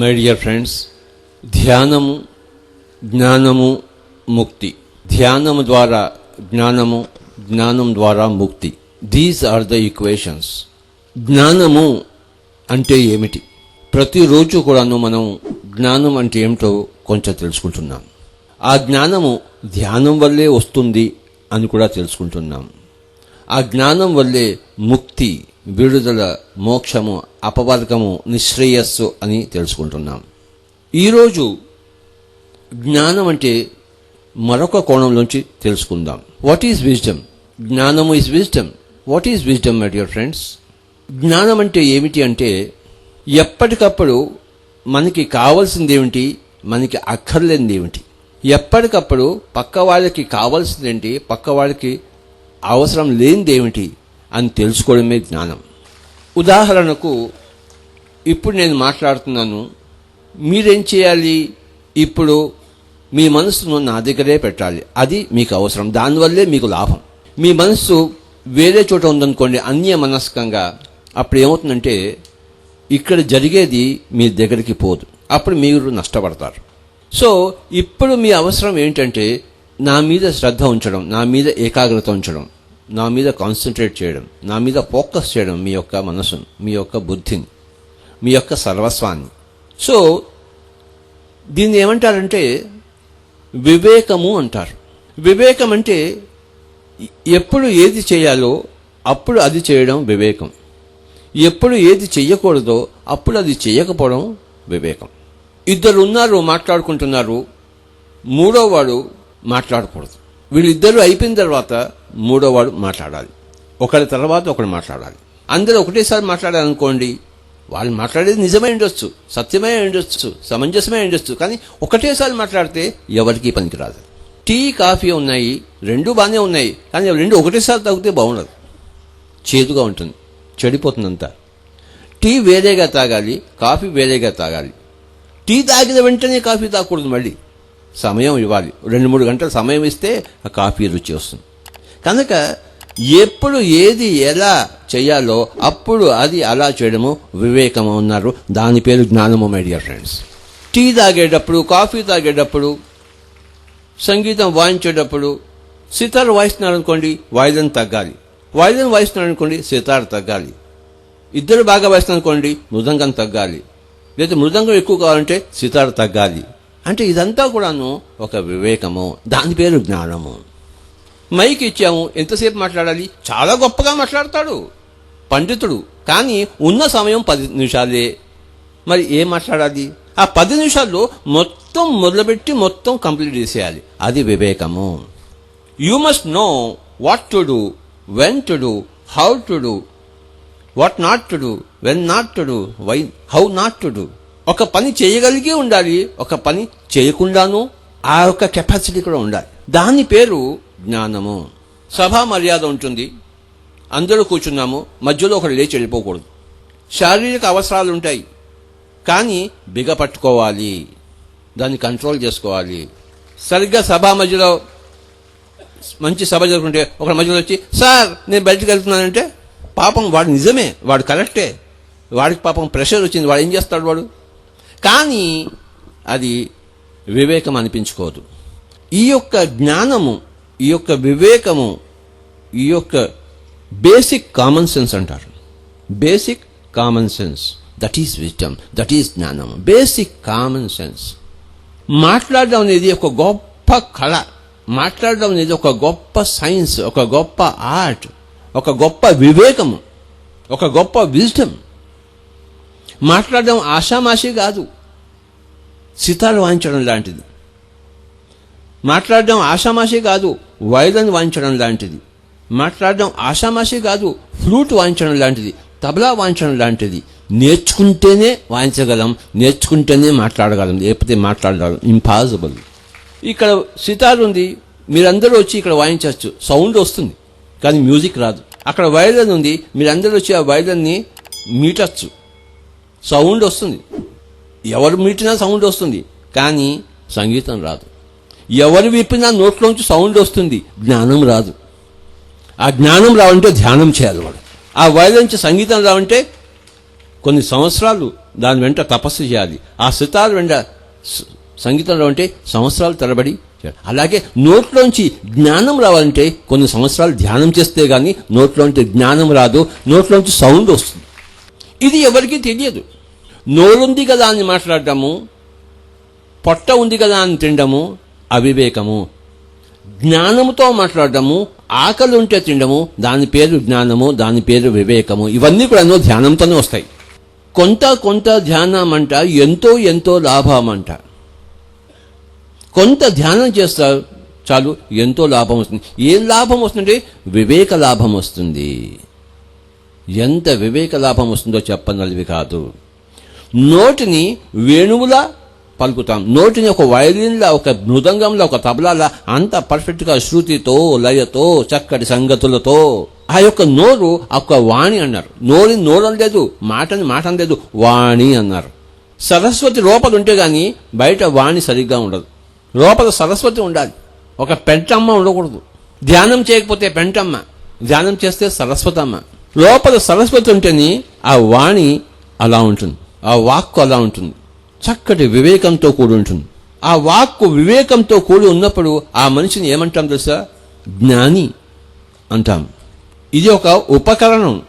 My dear friends ధ్యానము జ్ఞానము ముక్తి ధ్యానము ద్వారా జ్ఞానము జ్ఞానం ద్వారా ముక్తి దీస్ ఆర్ ద ఈక్వేషన్స్ జ్ఞానము అంటే ఏమిటి ప్రతిరోజు కూడాను మనం జ్ఞానం అంటే ఏమిటో కొంచెం తెలుసుకుంటున్నాం ఆ జ్ఞానము ధ్యానం వల్లే వస్తుంది అని కూడా తెలుసుకుంటున్నాం ఆ జ్ఞానం వల్లే ముక్తి విడుదల మోక్షము అపవర్గము నిశ్రేయస్సు అని తెలుసుకుంటున్నాం. ఈరోజు జ్ఞానం అంటే మరొక కోణంలోంచి తెలుసుకుందాం. వాట్ ఈజ్ విజ్డమ్ జ్ఞానము is wisdom what is wisdom my dear friends జ్ఞానం అంటే ఏమిటి అంటే ఎప్పటికప్పుడు మనకి కావాల్సింది ఏమిటి మనకి అక్కర్లేనిది ఏమిటి ఎప్పటికప్పుడు పక్క వాళ్ళకి కావాల్సిందేంటి? పక్క వాళ్ళకి అవసరం లేనిదేమిటి? అని తెలుసుకోవడమే జ్ఞానం. ఉదాహరణకు ఇప్పుడు నేను మాట్లాడుతున్నాను మీరేం చేయాలి? ఇప్పుడు మీ మనసును నా దగ్గరే పెట్టాలి. అది మీకు అవసరం. దానివల్లే మీకు లాభం. మీ మనసు వేరే చోట ఉందనుకోండి అన్య మనస్కంగా అప్పుడు ఏమవుతుందంటే ఇక్కడ జరిగేది మీ దగ్గరికి పోదు. అప్పుడు మీరు నష్టపడతారు. సో ఇప్పుడు మీ అవసరం ఏంటంటే నా మీద శ్రద్ధ ఉంచడం నా మీద ఏకాగ్రత ఉంచడం. నా మీద కాన్సన్ట్రేట్ చేయడం నా మీద ఫోకస్ చేయడం మీ యొక్క మనసును మీ యొక్క బుద్ధిని మీ యొక్క సర్వస్వాన్ని. సో దీన్ని ఏమంటారంటే వివేకము అంటారు. వివేకం అంటే ఎప్పుడు ఏది చేయాలో అప్పుడు అది చేయడం వివేకం. ఎప్పుడు ఏది చెయ్యకూడదో అప్పుడు అది చేయకపోవడం వివేకం. ఇద్దరు ఉన్నారు మాట్లాడుకుంటున్నారు మూడో వాడు మాట్లాడకూడదు. వీళ్ళిద్దరూ అయిపోయిన తర్వాత మూడోవాడు మాట్లాడాలి. ఒకరి తర్వాత ఒకడు మాట్లాడాలి. అందరూ ఒకటేసారి మాట్లాడాలనుకోండి వాళ్ళు మాట్లాడేది నిజమే ఉండొచ్చు సత్యమే ఉండొచ్చు సమంజసమే ఉండొచ్చు కానీ ఒకటేసారి మాట్లాడితే ఎవరికీ పనికిరాదు. టీ కాఫీ ఉన్నాయి రెండు బాగానే ఉన్నాయి కానీ రెండు ఒకటేసారి తాగితే బాగుండదు. చేదుగా ఉంటుంది చెడిపోతుందంతా. టీ వేరేగా తాగాలి కాఫీ వేరేగా తాగాలి. టీ తాగిన వెంటనే కాఫీ తాగకూడదు మళ్ళీ. సమయం ఇవ్వాలి. రెండు మూడు గంటల సమయం ఇస్తే ఆ కాఫీ రుచి వస్తుంది. కనుక ఎప్పుడు ఏది ఎలా చేయాలో అప్పుడు అది అలా చేయడము వివేకము ఉన్నారు. దాని పేరు జ్ఞానము మై డియర్ ఫ్రెండ్స్ టీ తాగేటప్పుడు కాఫీ తాగేటప్పుడు సంగీతం వాయించేటప్పుడు సితార్ వాయిస్తున్నారు అనుకోండి వాయిదం తగ్గాలి. వాయిదం వాయిస్తున్నారు అనుకోండి సితార్ తగ్గాలి. ఇద్దరు బాగా వాయిస్తున్నారు అనుకోండి మృదంగం తగ్గాలి. లేదా మృదంగం ఎక్కువ కావాలంటే సితార్ తగ్గాలి. అంటే ఇదంతా కూడాను ఒక వివేకము దాని పేరు జ్ఞానము. మైక్ ఇచ్చాము ఎంతసేపు మాట్లాడాలి? చాలా గొప్పగా మాట్లాడతాడు పండితుడు. కానీ ఉన్న సమయం పది నిమిషాలే. మరి ఏం మాట్లాడాలి? ఆ పది నిమిషాల్లో మొత్తం మొదలుపెట్టి మొత్తం కంప్లీట్ చేసేయాలి. అది వివేకము. You must know what to do when to do how to do what not to do when not to do why how not to do ఒక పని చేయగలిగి ఉండాలి ఒక పని చేయకుండాను ఆ యొక్క కెపాసిటీ కూడా ఉండాలి. దాని పేరు జ్ఞానము. సభా మర్యాద ఉంటుంది. అందరూ కూర్చున్నాము మధ్యలో ఒకరు లేచి వెళ్ళిపోకూడదు. శారీరక అవసరాలు ఉంటాయి. కానీ బిగ పట్టుకోవాలి. దాన్ని కంట్రోల్ చేసుకోవాలి. సరిగ్గా సభా మధ్యలో మంచి సభ జరుగుతుంటే ఒక మధ్యలో వచ్చి సార్ నేను బయటకు వెళ్తున్నానంటే పాపం వాడు నిజమే వాడు కరెక్టే వాడికి పాపం ప్రెషర్ వచ్చింది వాడు ఏం చేస్తాడు వాడు? కానీ అది వివేకం అనిపించుకోదు. ఈ యొక్క జ్ఞానము ఈ యొక్క వివేకము ఈ యొక్క బేసిక్ కామన్ సెన్స్ అంటారు. Basic common sense that is wisdom that is జ్ఞానం బేసిక్ కామన్ సెన్స్ మాట్లాడడం అనేది ఒక గొప్ప కళ. మాట్లాడడం అనేది ఒక గొప్ప సైన్స్ ఒక గొప్ప ఆర్ట్ ఒక గొప్ప వివేకము ఒక గొప్ప విజ్డమ్ మాట్లాడడం ఆషామాషి కాదు. సితాలు వాయించడం లాంటిది. మాట్లాడడం ఆషామాషి కాదు వైలన్ వాయించడం లాంటిది. మాట్లాడడం ఆషామాషి కాదు ఫ్లూట్ వాయించడం లాంటిది తబలా వాయించడం లాంటిది. నేర్చుకుంటేనే వాయించగలం నేర్చుకుంటేనే మాట్లాడగలం. లేకపోతే మాట్లాడగలం. ఇంపాసిబుల్ ఇక్కడ సితార్ ఉంది మీరందరూ వచ్చి ఇక్కడ వాయించవచ్చు. సౌండ్ వస్తుంది కానీ మ్యూజిక్ రాదు. అక్కడ వైలన్ ఉంది మీరందరూ వచ్చి ఆ వైలన్ని మీటచ్చు. సౌండ్ వస్తుంది. ఎవరు మీటినా సౌండ్ వస్తుంది కానీ సంగీతం రాదు. ఎవరు విప్పినా నోట్లోంచి సౌండ్ వస్తుంది జ్ఞానం రాదు. ఆ జ్ఞానం రావంటే ధ్యానం చేయాలి వాడు. ఆ వయసు సంగీతం రావంటే కొన్ని సంవత్సరాలు దాని వెంట తపస్సు చేయాలి. ఆ సితార్ వెంట సంగీతం రావంటే సంవత్సరాలు తరబడి చేయాలి. అలాగే నోట్లోంచి జ్ఞానం రావాలంటే కొన్ని సంవత్సరాలు ధ్యానం చేస్తే కానీ నోట్లోంచి జ్ఞానం రాదు నోట్లోంచి సౌండ్ వస్తుంది. ఇది ఎవరికీ తెలియదు. నోరుంది కదా అని మాట్లాడటము పొట్ట ఉంది కదా అని తినడము అవివేకము. జ్ఞానముతో మాట్లాడటము ఆకలి ఉంటే తినడము దాని పేరు జ్ఞానము దాని పేరు వివేకము. ఇవన్నీ కూడా ధ్యానంతోనే వస్తాయి. కొంత కొంత ధ్యానం అంట ఎంతో ఎంతో లాభం అంట కొంత ధ్యానం చేస్తారు చాలు ఎంతో లాభం వస్తుంది. ఏం లాభం వస్తుందంటే వివేక లాభం వస్తుంది. ఎంత వివేక లాభం వస్తుందో చెప్పనలివి కాదు. నోటిని వేణువులా పలుకుతాం. నోటిని ఒక వయలిన్లా ఒక మృదంగంలా ఒక తబలాలా అంత పర్ఫెక్ట్గా శృతితో లయతో చక్కటి సంగతులతో. ఆ యొక్క నోరు ఒక వాణి అన్నారు. నోరి నోరం లేదు మాటని మాట లేదు వాణి అన్నారు. సరస్వతి లోపల ఉంటే గాని బయట వాణి సరిగ్గా ఉండదు. లోపల సరస్వతి ఉండాలి. ఒక పెంటమ్మ ఉండకూడదు. ధ్యానం చేయకపోతే పెంటమ్మ. ధ్యానం చేస్తే సరస్వతమ్మ. లోపల సరస్వతి ఉంటేనే ఆ వాణి అలా ఉంటుంది. ఆ వాక్కు అలా ఉంటుంది. చక్కటి వివేకంతో కూడి ఉంటుంది. ఆ వాక్కు వివేకంతో కూడి ఉన్నప్పుడు ఆ మనిషిని ఏమంటాం తెలుసా? జ్ఞాని అంటాం. ఇది ఒక ఉపకరణం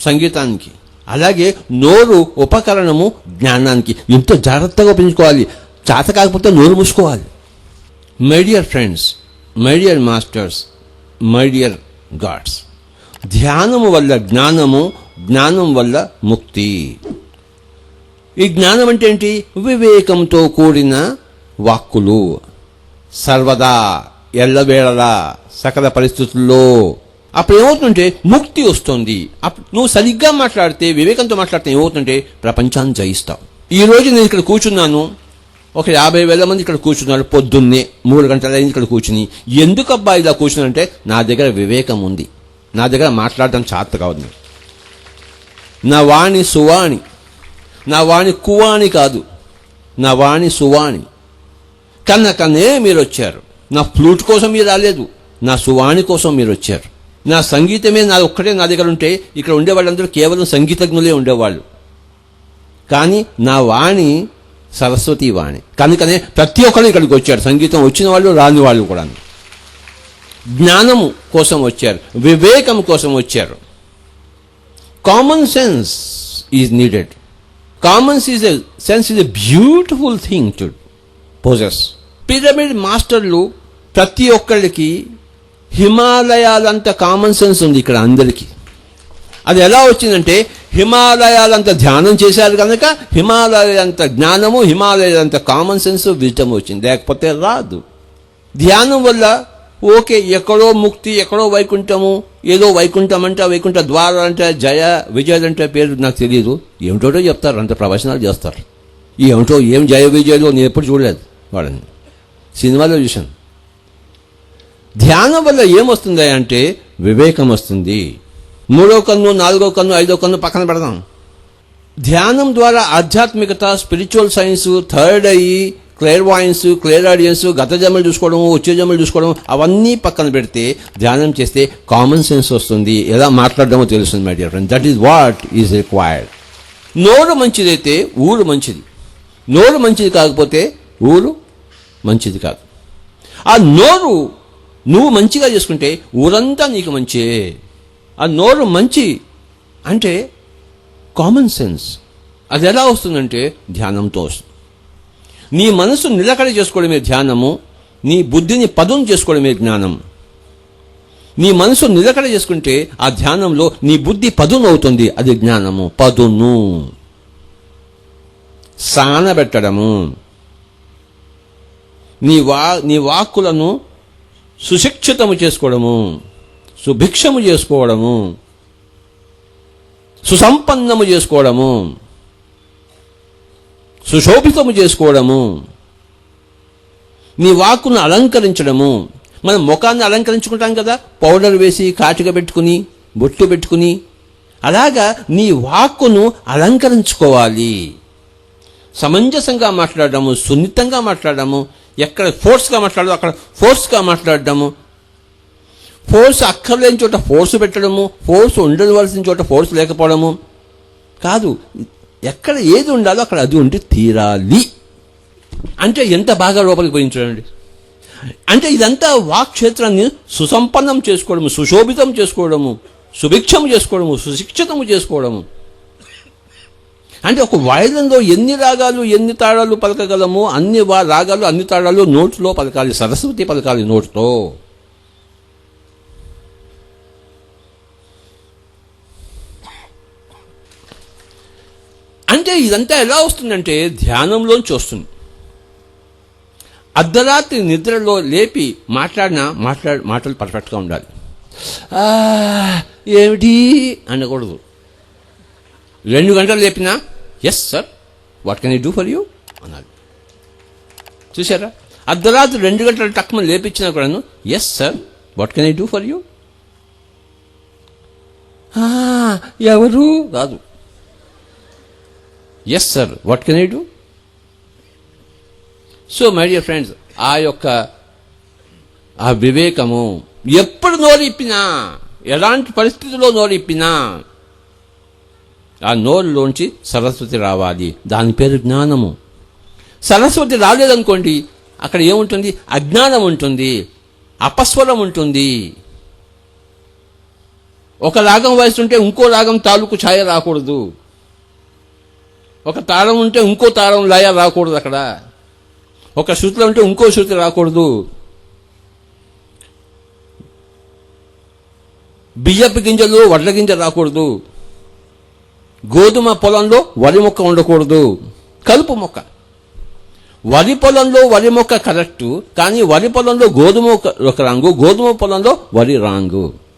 సంగీతానికి. అలాగే నోరు ఉపకరణము జ్ఞానానికి. ఎంతో జాగ్రత్తగా పెంచుకోవాలి చేత కాకపోతే నోరు మూసుకోవాలి. My dear friends my dear masters my dear gods ధ్యానము వల్ల జ్ఞానము జ్ఞానం వల్ల ముక్తి. ఈ జ్ఞానం అంటే ఏంటి? వివేకంతో కూడిన వాక్కులు. సర్వదా ఎల్లవేళలా సకల పరిస్థితుల్లో. అప్పుడు ఏమవుతుందంటే ముక్తి వస్తుంది. అప్పుడు నువ్వు సరిగ్గా మాట్లాడితే వివేకంతో మాట్లాడితే ఏమవుతుందంటే ప్రపంచాన్ని జయిస్తావు. ఈ రోజు నేను ఇక్కడ కూర్చున్నాను. ఒక యాభై వేల మంది ఇక్కడ కూర్చున్నారు పొద్దున్నే. మూడు గంటల ఇక్కడ కూర్చుని. ఎందుకు అబ్బా ఇలా కూర్చున్నారంటే నా దగ్గర వివేకం ఉంది. నా దగ్గర మాట్లాడడం చేత కాదు నా వాణి సువాణి. నా వాణి కువాణి కాదు. నా వాణి సువాణి. కన్నకనే మీరు వచ్చారు నా ఫ్లూట్ కోసం మీరు రాలేదు. నా సువాణి కోసం మీరు వచ్చారు నా సంగీతమే నా ఒక్కటే నా దగ్గర ఉంటే ఇక్కడ ఉండే వాళ్ళందరూ కేవలం సంగీతజ్ఞులే ఉండేవాళ్ళు. కానీ నా వాణి సరస్వతి వాణి. కనుకనే ప్రతి ఒక్కరు ఇక్కడికి వచ్చారు. సంగీతం వచ్చిన వాళ్ళు రాని వాళ్ళు కూడా జ్ఞానము కోసం వచ్చారు వివేకం కోసం వచ్చారు. Common sense is needed common is sense is a beautiful thing to possess pyramid మాస్టర్లు ప్రతి ఒక్కళ్ళకి హిమాలయాలంత కామన్ సెన్స్ ఉంది ఇక్కడ అందరికీ. అది ఎలా వచ్చిందంటే హిమాలయాలంత ధ్యానం చేశారు కనుక హిమాలయంత జ్ఞానము హిమాలయాలంత కామన్ సెన్స్ విజటం వచ్చింది. లేకపోతే రాదు. ధ్యానం వల్ల ఓకే ఎక్కడో ముక్తి ఎక్కడో వైకుంఠము ఏదో వైకుంఠం అంటే వైకుంఠ ద్వారం అంటే జయ విజయాలు అంటే పేరు నాకు తెలియదు ఏమిటో చెప్తారు అంత ప్రవచనాలు చేస్తారు. ఏమిటో ఏం జయ విజయాలు నేను ఎప్పుడు చూడలేదు వాళ్ళని. సినిమాలో చూశాను. ధ్యానం వల్ల ఏమొస్తుంది అంటే వివేకం వస్తుంది. మూడో కన్ను నాలుగో కన్ను ఐదో కన్ను పక్కన పెడదాం. ధ్యానం ద్వారా ఆధ్యాత్మికత స్పిరిచువల్ సైన్స్ థర్డ్ అయ్యి క్లియర్ వాయిన్స్ క్లియర్ ఆడియన్స్ గత జన్మలు చూసుకోవడం వచ్చే జన్మలు చూసుకోవడం అవన్నీ పక్కన పెడితే ధ్యానం చేస్తే కామన్ సెన్స్ వస్తుంది. ఎలా మాట్లాడడమో తెలుస్తుంది my dear friend that is what is required నోరు మంచిదైతే ఊరు మంచిది. నోరు మంచిది కాకపోతే ఊరు మంచిది కాదు. ఆ నోరు నువ్వు మంచిగా చేసుకుంటే ఊరంతా నీకు మంచే. ఆ నోరు మంచి అంటే కామన్ సెన్స్ అది ఎలా వస్తుందంటే ధ్యానంతో వస్తుంది. నీ మనసు నిలకడ చేసుకోవడమే ధ్యానము నీ బుద్ధిని పదును చేసుకోవడమే జ్ఞానం. నీ మనసు నిలకడ చేసుకుంటే ఆ ధ్యానంలో నీ బుద్ధి పదును అవుతుంది అది జ్ఞానము. పదును. సానబెట్టడము నీ వా నీ వాక్కులను సుశిక్షితము చేసుకోవడము సుభిక్షము చేసుకోవడము సుసంపన్నము చేసుకోవడము. సుశోభితము చేసుకోవడము నీ వాక్కును అలంకరించడము మనం ముఖాన్ని అలంకరించుకుంటాం కదా పౌడర్ వేసి కాటిక పెట్టుకుని బొట్టు పెట్టుకుని అలాగా నీ వాక్కును అలంకరించుకోవాలి. సమంజసంగా మాట్లాడడము సున్నితంగా మాట్లాడడము ఎక్కడ ఫోర్స్గా మాట్లాడదు అక్కడ ఫోర్స్గా మాట్లాడడము ఫోర్స్ అక్కర్లేని చోట ఫోర్స్ పెట్టడము ఫోర్స్ ఉండవలసిన చోట ఫోర్స్ లేకపోవడము కాదు. ఎక్కడ ఏది ఉండాలో అక్కడ అది ఉండి తీరాలి. అంటే ఎంత బాగా లోపలికి పోయింది చూడండి. అంటే ఇదంతా వాక్క్షేత్రాన్ని సుసంపన్నం చేసుకోవడము సుశోభితం చేసుకోవడము సుభిక్షము చేసుకోవడము సుశిక్షితము చేసుకోవడము. అంటే ఒక వాయిదంలో ఎన్ని రాగాలు ఎన్ని తాళాలు పలకగలము అన్ని వా- రాగాలు అన్ని తాళాలు నోట్స్లో పలకాలి సరస్వతి పలకాలి నోట్స్తో అంటే ఇదంతా ఎలా వస్తుందంటే ధ్యానంలోంచి వస్తుంది. అర్ధరాత్రి నిద్రలో లేపి మాట్లాడినా మాట్లాడ మాటలు పర్ఫెక్ట్గా ఉండాలి. ఏమిటి? అనకూడదు. రెండు గంటలు లేపినా yes sir what can you do for you అన్నాడు చూసారా అర్ధరాత్రి రెండు గంటలు టక్మని లేపించినా కూడాను yes sir what can I do for you ఎవరు? కాదు. Yes sir what can I do so my dear friends ఆ యొక్క ఆ వివేకము ఎప్పుడు నోరిప్పినా ఎలాంటి పరిస్థితుల్లో నోరిప్పినా ఆ నోరులోంచి సరస్వతి రావాలి. దాని పేరు జ్ఞానము. సరస్వతి రాలేదనుకోండి అక్కడ ఏముంటుంది? అజ్ఞానం ఉంటుంది. అపస్వరం ఉంటుంది. ఒక రాగం వాయిస్తుంటే ఇంకో రాగం తాలూకు ఛాయ రాకూడదు. ఒక తాళం ఉంటే ఇంకో తాళం లయ రాకూడదు అక్కడ. ఒక శృతిలో ఉంటే ఇంకో శృతి రాకూడదు. బియ్యపు గింజలు వడ్ల గింజ రాకూడదు. గోధుమ పొలంలో వరి మొక్క ఉండకూడదు. కలుపు మొక్క. వరి పొలంలో వరి మొక్క కరెక్టు కానీ వరి పొలంలో గోధుమ ఒక- ఒక రంగు గోధుమ పొలంలో వరి రంగు.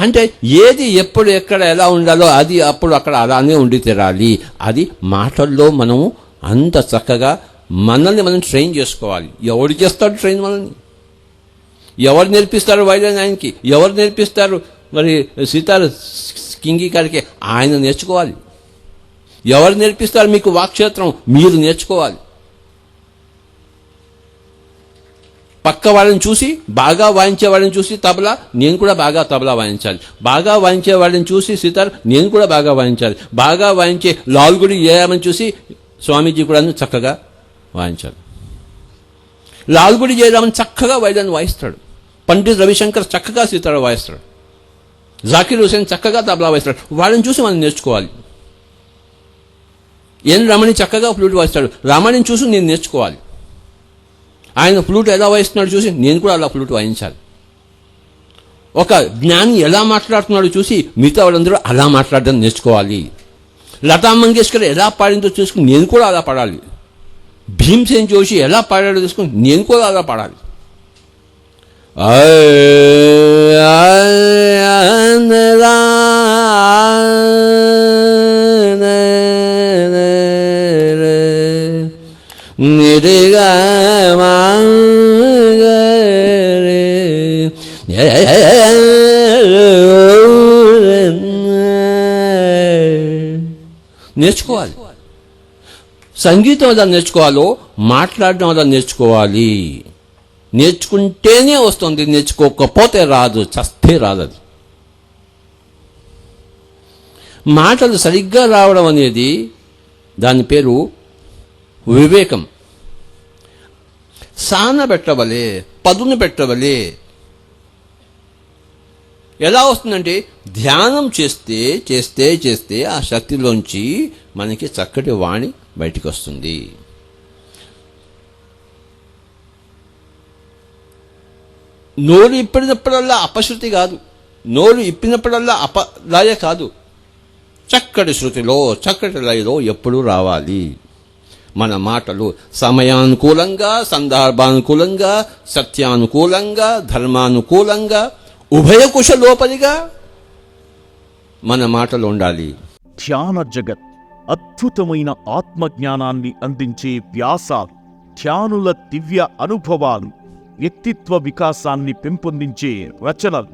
అంటే ఏది ఎప్పుడు ఎక్కడ ఎలా ఉండాలో అది అప్పుడు అక్కడ అలానే ఉండి తీరాలి. అది మాటల్లో మనము అంత చక్కగా మనల్ని మనం ట్రైన్ చేసుకోవాలి. ఎవడు చేస్తాడు ట్రైన్ మనల్ని? ఎవరు నేర్పిస్తారు వైద్యం ఆయనకి ఎవరు నేర్పిస్తారు మరి సీతార కింగి గారికి ఆయన నేర్చుకోవాలి. ఎవరు నేర్పిస్తారు మీకు వాక్క్షేత్రం? మీరు నేర్చుకోవాలి. పక్క వాళ్ళని చూసి బాగా వాయించే వాళ్ళని చూసి తబలా నేను కూడా బాగా తబలా వాయించాలి. బాగా వాయించే వాళ్ళని చూసి సితార్ నేను కూడా బాగా వాయించాలి. బాగా వాయించే లాల్గుడి చేయమని చూసి స్వామీజీ కూడా చక్కగా వాయించాలి లాల్గుడి జయరామన్ చక్కగా వైద్యాన్ని వాయిస్తాడు. పండిత్ రవిశంకర్ చక్కగా సీతారా వాయిస్తాడు. జాకిర్ హుసేన్ చక్కగా తబలా వాయిస్తాడు. వాళ్ళని చూసి మనం నేర్చుకోవాలి. ఎన్ రమణి చక్కగా ఫ్లూట్ వాయిస్తాడు. రమణిని చూసి నేను నేర్చుకోవాలి. ఆయన ఫ్లూట్ ఎలా వాయిస్తున్నాడు చూసి నేను కూడా అలా ఫ్లూట్ వాయించాలి ఒక జ్ఞాని ఎలా మాట్లాడుతున్నాడో చూసి మిగతా వాళ్ళందరూ అలా మాట్లాడడం నేర్చుకోవాలి లతా మంగేష్కర్ ఎలా పాడిందో చూసుకుని నేను కూడా అలా పాడాలి భీమ్సేన్ జోషి ఎలా పాడాడో చూసుకుని నేను కూడా అలా పాడాలి నిరిగా నేర్చుకోవాలి. సంగీతం ఎలా నేర్చుకోవాలో మాట్లాడడం ఎలా నేర్చుకోవాలి. నేర్చుకుంటేనే వస్తుంది నేర్చుకోకపోతే రాదు చస్తే రాదు మాటలు సరిగ్గా రావడం అనేది దాని పేరు వివేకం. సాన పెట్టవలే పదును పెట్టవలే ఎలా వస్తుందంటే ధ్యానం చేస్తే చేస్తే చేస్తే ఆ శక్తిలోంచి మనకి చక్కటి వాణి బయటికి వస్తుంది నోరు ఇప్పినప్పుడల్లా అపశృతి కాదు. నోరు ఇప్పినప్పుడల్లా అప లయ కాదు. చక్కటి శృతిలో చక్కటి లయలో ఎప్పుడూ రావాలి. మన మాటలు సమయానుకూలంగా సందర్భానుకూలంగా సత్యానుకూలంగా ధర్మానుకూలంగా ఉభయ కుశలోపరిగా మన మాటలు ఉండాలి. ధ్యాన జగత్ అద్భుతమైన ఆత్మజ్ఞానాన్ని అందించే వ్యాసాలు ధ్యానుల దివ్య అనుభవాలు వ్యక్తిత్వ వికాసాన్ని పెంపొందించే రచనలు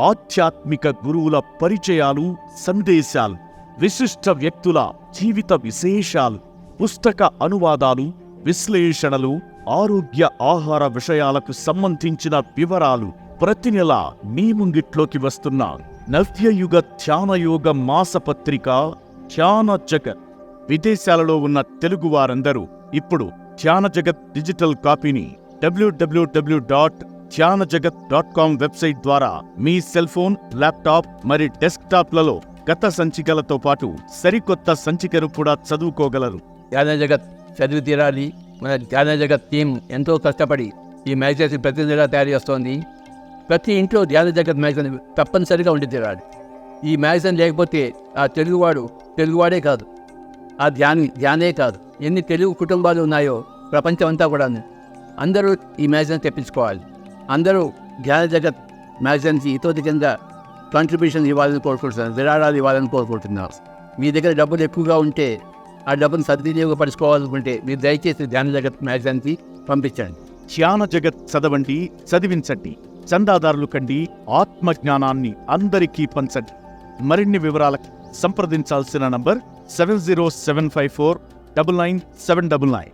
ఆధ్యాత్మిక గురువుల పరిచయాలు సందేశాలు విశిష్ట వ్యక్తుల జీవిత విశేషాలు పుస్తక అనువాదాలు విశ్లేషణలు ఆరోగ్య ఆహార విషయాలకు సంబంధించిన వివరాలు ప్రతి నెల మీ ముంగిట్లోకి వస్తున్న నవ్యయుగ ధ్యానయోగ మాసపత్రిక ధ్యాన జగత్. విదేశాలలో ఉన్న తెలుగు వారందరూ ఇప్పుడు ధ్యాన జగత్ డిజిటల్ కాపీని డబ్ల్యూడబ్ల్యూడబ్ల్యూ డాట్ ధ్యాన జగత్ డాట్ కామ్ వెబ్సైట్ ద్వారా మీ సెల్ ఫోన్ ల్యాప్టాప్ మరి డెస్క్టాప్లలో గత సంచికలతో పాటు సరికొత్త సంచికను కూడా చదువుకోగలరు. ధ్యాన జగత్ చదివి తీరాలి. మన ధ్యాన జగత్ టీం ఎంతో కష్టపడి ఈ మ్యాగజైన్స్ ప్రతి తయారు చేస్తోంది. ప్రతి ఇంట్లో ధ్యాన జగత్ మ్యాగజైన్ తప్పనిసరిగా ఉండి తీరాలి ఈ మ్యాగజైన్ లేకపోతే ఆ తెలుగువాడు తెలుగువాడే కాదు. ఆ ధ్యాని ధ్యానే కాదు. ఎన్ని తెలుగు కుటుంబాలు ఉన్నాయో ప్రపంచం అంతా కూడా అందరూ ఈ మ్యాగజైన్ తెప్పించుకోవాలి. అందరూ ధ్యాన జగత్ మ్యాగజైన్కి ఇతోధికంగా కింద కాంట్రిబ్యూషన్ ఇవ్వాలని కోరుకుంటున్నారు విరాళాలు ఇవ్వాలని కోరుకుంటున్నారు. మీ దగ్గర డబ్బులు ఎక్కువగా ఉంటే ఆ డబ్బును సద్వినియోగపరచుకోవాలనుకుంటే మీరు దయచేసి ధ్యాన జగత్ మ్యాగజైన్కి పంపించండి. ధ్యాన జగత్ చదవండి చదివించండి. చందాదారులు కండి ఆత్మ జ్ఞానాన్ని అందరికీ పంచండి. మరిన్ని వివరాలకు సంప్రదించాల్సిన number seven zero seven five four double nine seven double nine.